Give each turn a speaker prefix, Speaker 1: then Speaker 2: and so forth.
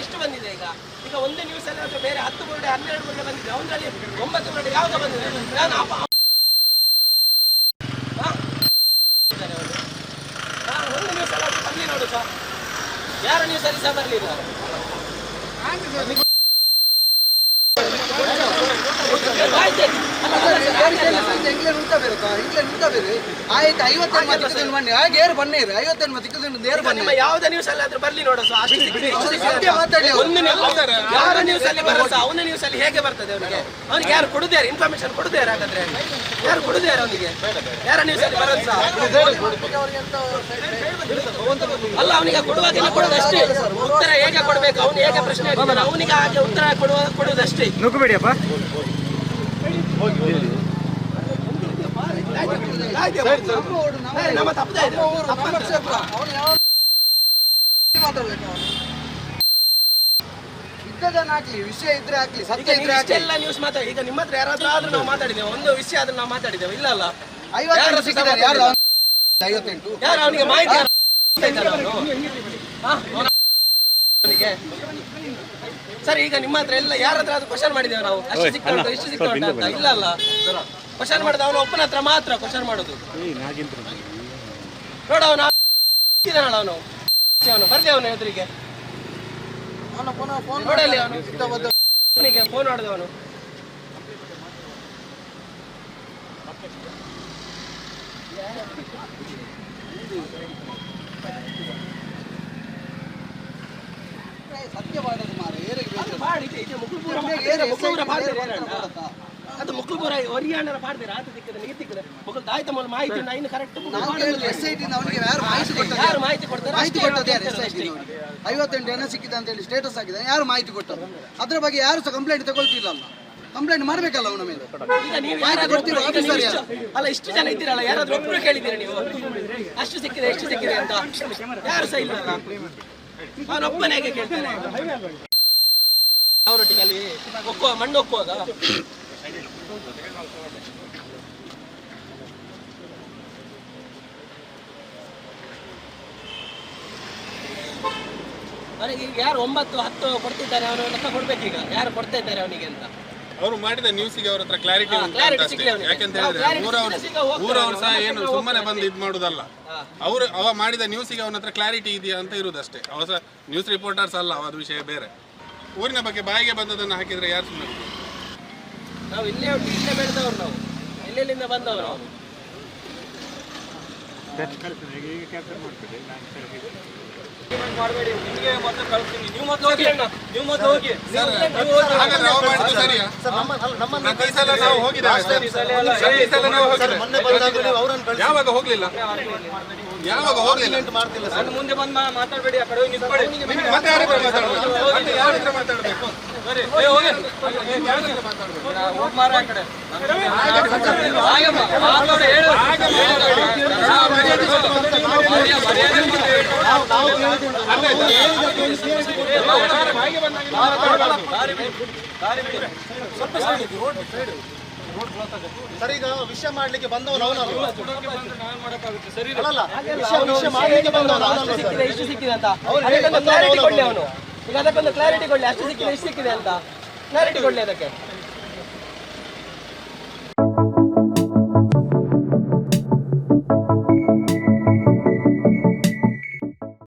Speaker 1: ಎಷ್ಟು ಬಂದಿದೆ ಈಗ ಈಗ ಒಂದೇ ನ್ಯೂಸ್ ಅಲ್ಲಿ ಬೇರೆ ಹತ್ತು ಬೋರ್ಡ್, ಹನ್ನೆರಡು ಬೋರ್ಡ್ ಬಂದಿದೆ. ಅವನಲ್ಲಿ ಒಂಬತ್ತು ಬೋರ್ಡ್ ಯಾವ್ದು ಬಂದಿದೆ. ನಾನು ಯಾರ ನ್ಯೂಸ್ ಅಲ್ಲಿ ಸಹ
Speaker 2: ನುಂತ ಬೇರೆ ಇಂಗ್ಲೇ ನುಂತ ಬೇರೆ ಆಯ್ತು ಐವತ್ತೈದು ಮತ್ತೆ ಇಕ್ಕದನ್ನು ಬನ್ನಿ. ಹಾಗೆ ಏರು ಬನ್ನಿರು ಐವತ್ತೈದು ಮತ್ತೆ ಇಕ್ಕದನ್ನು ಬನ್ನಿ
Speaker 1: ನಿಮ್ಮ ಯಾವುದೇ ನ್ಯೂಸ್ ಅಲ್ಲಿ ಆದ್ರೂ ಬರ್ಲಿ ನೋಡು ಸಹ ಅಷ್ಟು ಇಷ್ಟು
Speaker 2: ಸತ್ಯ ಮಾತಾಡಿ.
Speaker 1: ಒಂದು ಯಾರ ನ್ಯೂಸ್ ಅಲ್ಲಿ ಬರೋ ಸಹ ಅವನ ನ್ಯೂಸ್ ಅಲ್ಲಿ ಹೇಗೆ ಬರ್ತದೆ ಅವನಿಗೆ? ಅವ್ನಿಗೆ ಯಾರು ಕೊಡುದಾರೆ ಇನ್ಫಾರ್ಮೇಶನ್ ಕೊಡುದಾರೆ ಹಾಗಾದ್ರೆ? ಯಾರು ಕೊಡುದಾರೆ ಅವನಿಗೆ? ಯಾರ ನ್ಯೂಸ್ ಅಲ್ಲಿ ಬರೋದು ಸಹ ಅಲ್ಲ ಅವನಿಗೆ ಕೊಡುವಾಗ ಕೊಡೋದಷ್ಟೇ. ಉತ್ತರ ಹೇಗೆ ಕೊಡಬೇಕು? ಅವನು ಹೇಗೆ ಪ್ರಶ್ನೆ ಹಾಕಿದ್ದಾನೆ, ಅವನಿಗೆ ಹಾಗೆ ಉತ್ತರ ಕೊಡುವ ಕೊಡುವುದಷ್ಟೇ
Speaker 3: ನುಗ್ಗಬೇಡಿಯಪ್ಪ
Speaker 1: ನಮ್ಮ ತಪ್ಪದೇ ಇದೆ. ತಪ್ಪಂತ.
Speaker 2: ಅವನು ಯಾವ ಮಾತಾಡ್ಬೇಕು ಅವನು ಇದ್ದದನ್ನ ಹಾಕ್ಲಿ ವಿಷಯ ಇದ್ರೆ ಹಾಕ್ಲಿ
Speaker 1: ಈಗ
Speaker 2: ಸತ್ಯ
Speaker 1: ನೀವು
Speaker 2: ಇದ್ರೆ ಹಾಕ್ಲಿ.
Speaker 1: ಇಷ್ಟೆಲ್ಲ ನ್ಯೂಸ್ ಮಾತಾಡಿ ಈಗ ನಿಮ್ಮ ಹತ್ರ ಯಾರಾದ್ರೂ ಆದ್ರೂ ನಾವು ಮಾತಾಡಿದ್ದೇವೆ. ಒಂದು ವಿಷಯ ಆದ್ರೂ ನಾವು ಮಾತಾಡಿದ್ದೇವೆ. ಇಲ್ಲ ಅಲ್ಲ?
Speaker 2: ಐವತ್ತೆಂಟು
Speaker 1: ಯಾರು
Speaker 2: ಸಿಕ್ಕಿದ್ದಾರೆ? ಯಾರು ಐವತ್ತೆಂಟು.
Speaker 1: ಯಾರು ಅವನಿಗೆ ಮಾಹಿತಿ? ಅವನಿಗೆ? ಸರಿ ಈಗ ನಿಮ್ಮ ಹತ್ರ ಎಲ್ಲ ಯಾರ ಹತ್ರ ಕ್ವಶನ್ ಮಾಡಿದ್ದೇವೆ ನಾವು. ಅಷ್ಟು ಸಿಕ್ತಾ ಇಷ್ಟು ಸಿಕ್ತಾ ಇಲ್ಲ ಅಲ್ಲ? ಕ್ವಶನ್ ಮಾಡಿದ ಅವನು ಒಪ್ಪನ ಹತ್ರ ಮಾತ್ರ ಕ್ವಶನ್ ಮಾಡೋದು. ನೋಡ ಅವನು ಅವನು. ಅವನು ಬರ್ದೆ ಅವನು ಎದುರಿಗೆ.
Speaker 2: ಅವನ
Speaker 1: ನೋಡಲಿ ಅವನು. ಅವನಿಗೆ ಫೋನ್
Speaker 2: ಮಾಡೋದು ಮಾರ. ಏರಿಗೆ ಬೇಕು
Speaker 1: ಮಾಡಿ ಅದು ಆತ ಸಿಕ್ಕದ ನೀರು ಸಿಕ್ಕದ ಮುಕುಲ್ ತಾಯ್ತ ಮೂಲ ಮಾಹಿತಿ ಇನ್ನು ಕರೆಕ್ಟ್
Speaker 2: ಎಸ್ ಐ ಟಿ ಅವನಿಗೆ ಯಾರು ಮಾಹಿತಿ ಕೊಡ್ತಾರೆ
Speaker 1: ಯಾರು? ಮಾಹಿತಿ ಕೊಡ್ತಾರೆ
Speaker 2: ಮಾಹಿತಿ
Speaker 1: ಅಷ್ಟೇ
Speaker 2: ಕೊಟ್ಟದ್ದು ಯಾರು? ಎಸ್ ಐ ಟಿ ಐವತ್ತೆಂಟು ಜನ ಸಿಕ್ಕಿದೆ ಅಂತ ಹೇಳಿ ಸ್ಟೇಟಸ್ ಆಗಿದೆ ಯಾರು ಮಾಹಿತಿ ಕೊಟ್ಟರು ಅದ್ರ ಬಗ್ಗೆ ಯಾರು ಸಹ ಕಂಪ್ಲೇಂಟ್ ತಗೊಳ್ತಿಲ್ಲ ಅಲ್ಲ ಕಂಪ್ಲೇಂಟ್ ಮಾಡಬೇಕಲ್ಲ ಅವನ ಮೇಲೆ. ಮಾಹಿತಿ ಕೊಡ್ತೀರಾ ಆಫೀಸರ್
Speaker 1: ಅಲ್ಲ ಇಷ್ಟು ಜನ ಇದ್ದೀರಲ್ಲ ಯಾರಾದ್ರೂ ಒಬ್ಬರು ಕೇಳಿದ್ದೀರಾ ನೀವು? ಅಷ್ಟು ಸಿಕ್ಕಿದೆ ಎಷ್ಟು ಸಿಕ್ಕಿದೆ ಅಂತ. ಯಾರು ಸಹ ಇಲ್ಲ. ಅವನೊಬ್ಬನೇ ಹೇಗೆ ಕೇಳ್ತಾನೆ. ಅವರೊಟ್ಟಿಗೆ ಅಲ್ಲಿ ಒಕ್ಕುವ ಮಣ್ಣು ಒಕ್ಕುವಾಗ ಅವನಿಗೆ ಈಗ ಯಾರು ಒಂಬತ್ತು ಹತ್ತು ಕೊಡ್ತಿದ್ದಾರೆ ಅವನು ಲೆಕ್ಕ ಕೊಡ್ಬೇಕೀಗ. ಯಾರು ಕೊಡ್ತಾ ಇದ್ದಾರೆ ಅವನಿಗೆ ಅಂತ?
Speaker 4: ಅವರು ಮಾಡಿದ ನ್ಯೂಸಿಗೆ ಅವ್ರ ಹತ್ರ ಕ್ಲಾರಿಟಿ ಉಂಟು ಅಂತ ಅಷ್ಟೇ. ಯಾಕೆಂತ ಹೇಳಿದ್ರೆ
Speaker 1: ಸಿಕ್ಕ ಹೋಗ್ತಾರೆ
Speaker 4: ಸಹ ಏನು ಸುಮ್ಮನೆ ಬಂದು ಇದ್ ಮಾಡುದಲ್ಲ. ಅವರು ಅವ ಮಾಡಿದ ನ್ಯೂಸಿಗೆ ಅವನ ಹತ್ರ ಕ್ಲಾರಿಟಿ ಇದೆಯಾ ಅಂತ ಇರುದಷ್ಟೇ. ಅವ ಸಹ ನ್ಯೂಸ್ ರಿಪೋರ್ಟರ್ಸ್ ಅಲ್ಲ ಅವರ ಅದು ವಿಷಯ ಬೇರೆ. ಊರಿನ ಬಗ್ಗೆ ಬಾಯಿಗೆ ಬಂದದನ್ನ ಹಾಕಿದ್ರೆ ಯಾರು ಸುಮ್ಮನೆ?
Speaker 1: ನಾವು ಇಲ್ಲೇ ಇಲ್ಲೇ ನಾವು ಎಲ್ಲೆಲ್ಲಿಂದ ಬಂದವರು ನಾವು ಹೋಗಿ ಅಣ್ಣ.
Speaker 4: ಹಾಗಾದ್ರೆ ಪ್ರತಿ ನಮ್ಮ ನಾವು ಸರ್. ಸಲ ನಾವು ಹೋಗಿದ್ದೇವೆ. ಯಾವಾಗ ಹೋಗ್ಲಿಲ್ಲ? ಯಾವಾಗ ಹೋಗ್ಲಿಲ್ಲ?
Speaker 1: ಮುಂದೆ ಬಂದು ಮಾತಾಡಬೇಡಿ ಆ ಕಡೆ ಹೋಗಿ ನಿಂತ್ಕೊಳ್ಳಿ.
Speaker 4: ಮತ್ತೆ ಯಾರ ಹತ್ರ ಮಾತಾಡ್ಬೇಕು ಯಾರ ಹತ್ರ ಮಾತಾಡ್ಬೇಕು?
Speaker 1: ಏ, ಹೋಗಿ. ಹೋಗ್ ಆ ಕಡೆ. ಆಗಮ್ಮ, ಹೇಳು.
Speaker 5: ಸರ್ ಈಗ ವಿಷಯ ಮಾಡ್ಲಿಕ್ಕೆ ಬಂದವನು ಅವನಲ್ಲ ವಿಷಯ ವಿಷಯ ಮಾಡ್ಲಿಕ್ಕೆ ಬಂದವನು ಅವನಲ್ಲ ಸರ್
Speaker 1: ಸಿಕ್ಕಿದೆ ಇಷ್ಟು ಸಿಕ್ಕಿದೆ ಅಂತ? ಕ್ಲಾರಿಟಿ ಕೊಡ್ಲಿ ಅವನು. ಈಗ ಅದಕ್ಕೊಂದು ಕ್ಲಾರಿಟಿ ಕೊಡ್ಲಿ ಅಷ್ಟು ಸಿಕ್ಕಿದೆ ಎಷ್ಟು ಸಿಕ್ಕಿದೆ ಅಂತ. ಕ್ಲಾರಿಟಿ ಕೊಡ್ಲಿ ಅದಕ್ಕೆ.